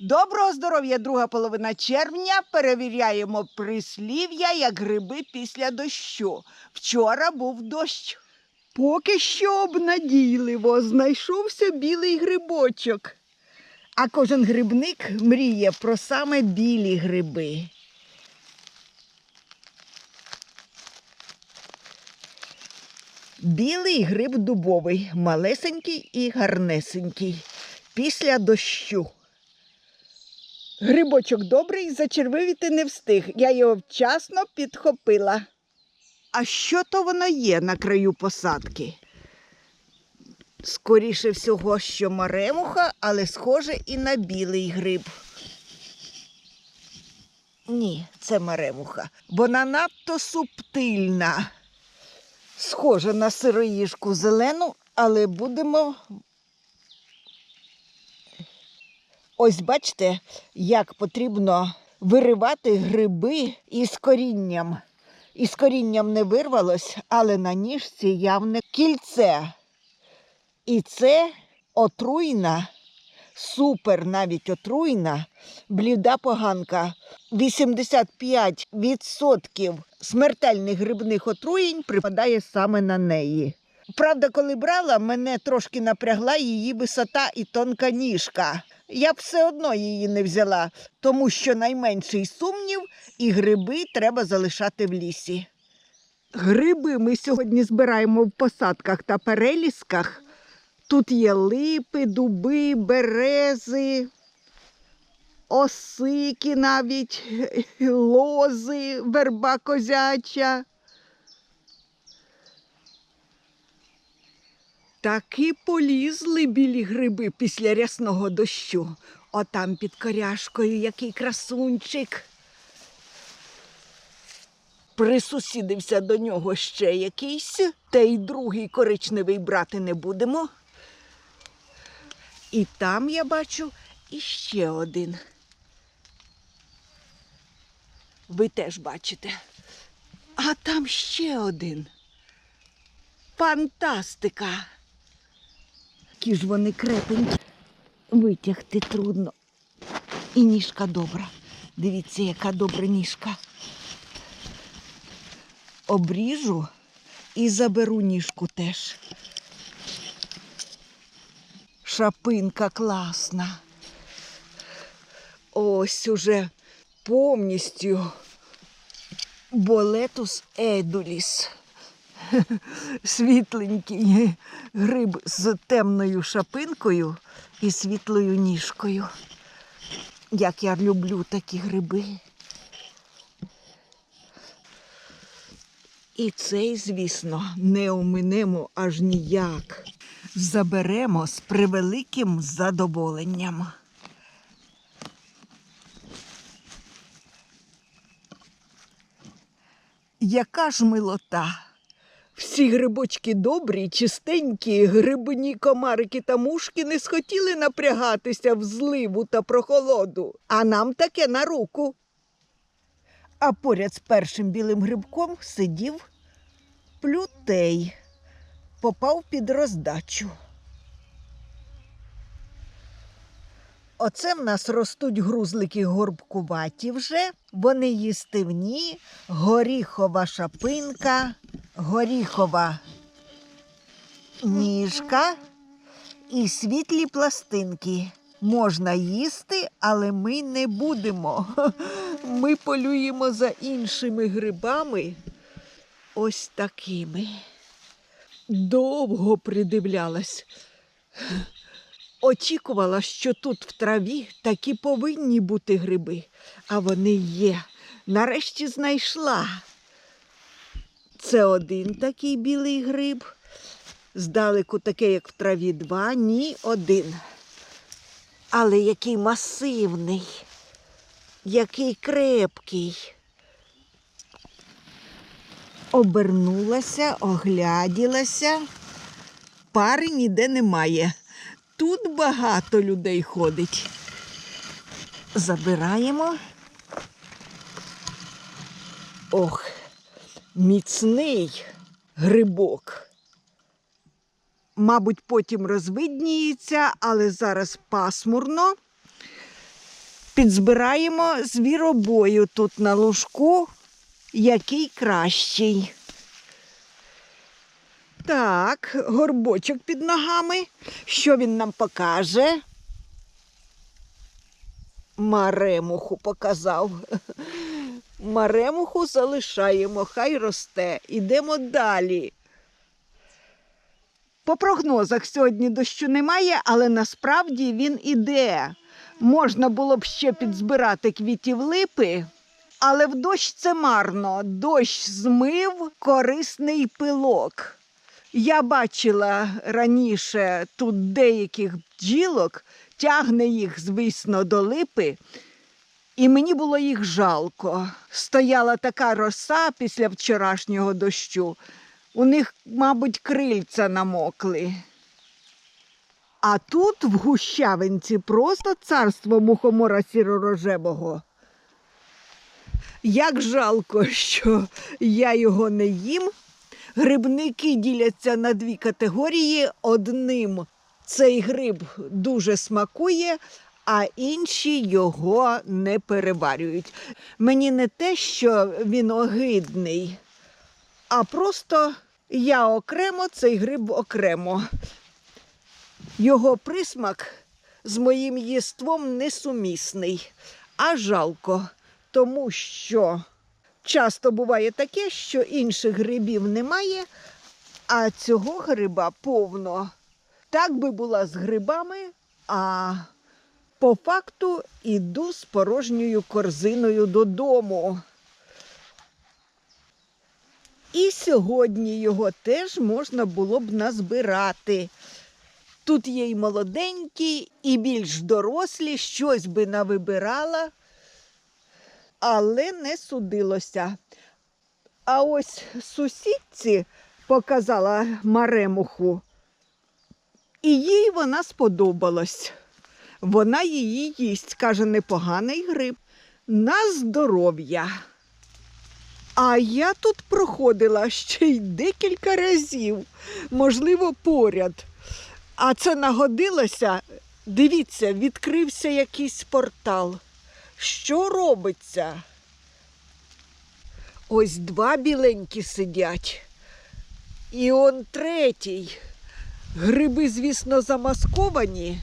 Доброго здоров'я, друга половина червня. Перевіряємо прислів'я, як гриби після дощу. Вчора був дощ. Поки що обнадійливо знайшовся білий грибочок. А кожен грибник мріє про саме білі гриби. Білий гриб дубовий, малесенький і гарнесенький. Після дощу. Грибочок добрий, зачервивіти не встиг. Я його вчасно підхопила. А що то воно є на краю посадки? Скоріше всього, що маремуха, але схоже і на білий гриб. Ні, це маремуха. Вона надто субтильна. Схожа на сироїжку зелену, але будемо. Ось бачите, як потрібно виривати гриби із корінням. Із корінням не вирвалось, але на ніжці явне кільце. І це отруйна, супер навіть отруйна, бліда поганка. 85% смертельних грибних отруєнь припадає саме на неї. Правда, коли брала, мене трошки напрягла її висота і тонка ніжка. Я б все одно її не взяла, тому що найменший сумнів і гриби треба залишати в лісі. Гриби ми сьогодні збираємо в посадках та перелісках. Тут є липи, дуби, берези, осики навіть, лози, верба козяча. Таки полізли білі гриби після рясного дощу. Отам під коряшкою який красунчик. Присусідився до нього ще якийсь, та й другий коричневий брати не будемо. І там я бачу іще один. Ви теж бачите. А там ще один. Фантастика! Які ж вони крепенькі. Витягти трудно. І ніжка добра. Дивіться, яка добра ніжка. Обріжу і заберу ніжку теж. Шапинка класна. Ось уже повністю болетус едуліс. Світленький гриб з темною шапинкою і світлою ніжкою. Як я люблю такі гриби. І цей, звісно, не оминемо аж ніяк. Заберемо з превеликим задоволенням. Яка ж милота! Всі грибочки добрі, чистенькі, грибні комарики та мушки не схотіли напрягатися в зливу та прохолоду, а нам таке на руку. А поряд з першим білим грибком сидів плютей, попав під роздачу. Оце в нас ростуть грузлики горбкуваті вже, вони їстивні, горіхова шапинка, горіхова ніжка і світлі пластинки. Можна їсти, але ми не будемо. Ми полюємо за іншими грибами, ось такими. Довго придивлялась. Очікувала, що тут в траві такі повинні бути гриби, а вони є. Нарешті знайшла. Це один такий білий гриб. Здалеку таке, як в траві, два, ні, один. Але який масивний, який крепкий. Обернулася, огляділася. Пари ніде немає. Тут багато людей ходить. Забираємо. Ох, міцний грибок. Мабуть, потім розвидніється, але зараз пасмурно. Підзбираємо звіробою тут на лужку, який кращий. Так, горбочок під ногами. Що він нам покаже? Маремуху показав. Маремуху залишаємо, хай росте. Ідемо далі. По прогнозах сьогодні дощу немає, але насправді він іде. Можна було б ще підзбирати квітів липи, але в дощ це марно. Дощ змив корисний пилок. Я бачила раніше тут деяких бджілок, тягне їх, звісно, до липи, і мені було їх жалко. Стояла така роса після вчорашнього дощу. У них, мабуть, крильця намокли. А тут, в гущавинці, просто царство мухомора сіророжевого. Як жалко, що я його не їм. Грибники діляться на дві категорії. Одним цей гриб дуже смакує, а інші його не переварюють. Мені не те, що він огидний, а просто я окремо, цей гриб окремо. Його присмак з моїм єством несумісний, а жалко, тому що часто буває таке, що інших грибів немає, а цього гриба повно. Так би була з грибами, а по факту іду з порожньою корзиною додому. І сьогодні його теж можна було б назбирати. Тут є й молоденькі, і більш дорослі, щось би навибирала, але не судилося. А ось сусідці показала маремуху, і їй вона сподобалась. Вона її їсть, каже, непоганий гриб. На здоров'я. А я тут проходила ще й декілька разів, можливо, поряд. А це нагодилося. Дивіться, відкрився якийсь портал. Що робиться? Ось два біленькі сидять. І он третій. Гриби, звісно, замасковані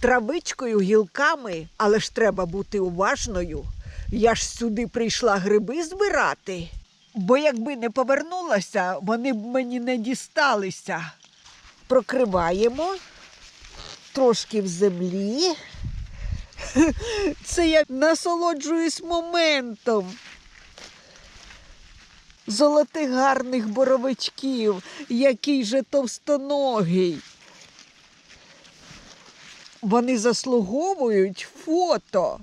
травичкою, гілками, але ж треба бути уважною. Я ж сюди прийшла гриби збирати, бо якби не повернулася, вони б мені не дісталися. Прокриваємо трошки в землі. Це я насолоджуюсь моментом. Золотих гарних боровичків, який же товстоногий. Вони заслуговують фото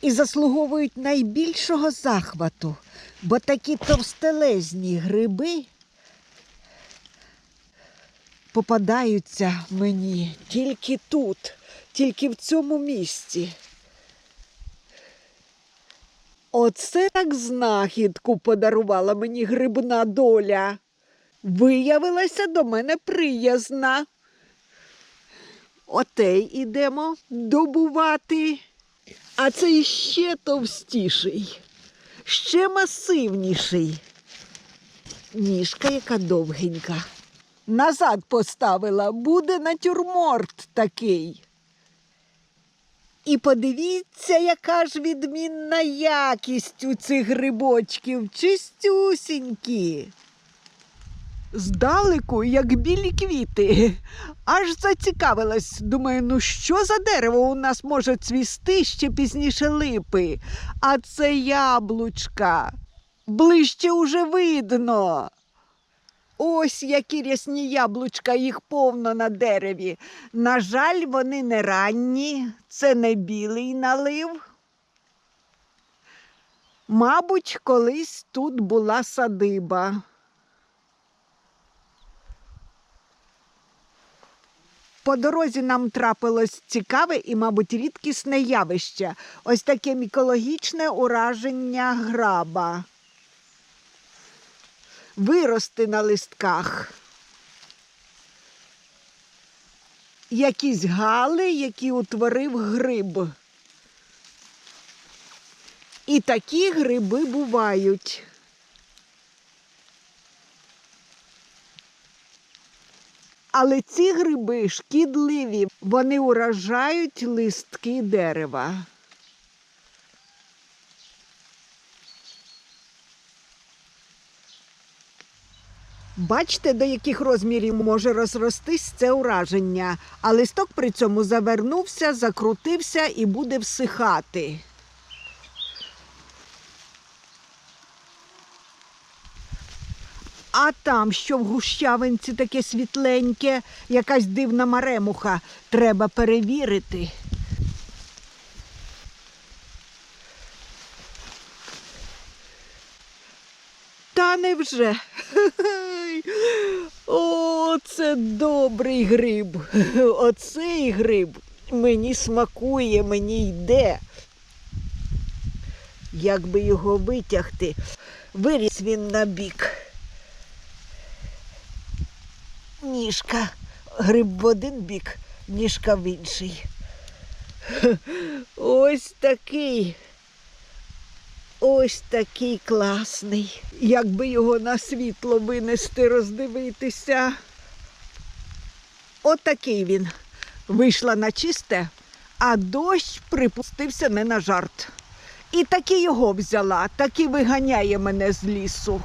і заслуговують найбільшого захвату, бо такі товстелезні гриби попадаються мені тільки тут, тільки в цьому місці. Оце так знахідку подарувала мені грибна доля. Виявилася до мене приязна. Отей ідемо добувати. А цей ще товстіший, ще масивніший. Ніжка яка довгенька. Назад поставила, буде натюрморт такий. І подивіться, яка ж відмінна якість у цих грибочків, чистюсінькі. Здалеку, як білі квіти, аж зацікавилась. Думаю, ну що за дерево у нас може цвісти ще пізніше липи, а це яблучка. Ближче уже видно. Ось які рясні яблучка, їх повно на дереві. На жаль, вони не ранні, це не білий налив. Мабуть, колись тут була садиба. По дорозі нам трапилось цікаве і, мабуть, рідкісне явище. Ось таке мікологічне ураження граба. Вирости на листках. Якісь гали, які утворив гриб. І такі гриби бувають. Але ці гриби шкідливі, вони уражають листки дерева. Бачите, до яких розмірів може розростись це ураження, а листок при цьому завернувся, закрутився і буде всихати. А там, що в гущавинці таке світленьке, якась дивна маремуха, треба перевірити. Та невже? О, це добрий гриб. Оцей гриб мені смакує, мені йде. Як би його витягти, виріс він на бік. Ніжка. Гриб в один бік, ніжка в інший. Ось такий. Ось такий класний. Якби його на світло винести, роздивитися. Отакий він. Вийшла на чисте, а дощ припустився не на жарт. І таки його взяла, таки виганяє мене з лісу.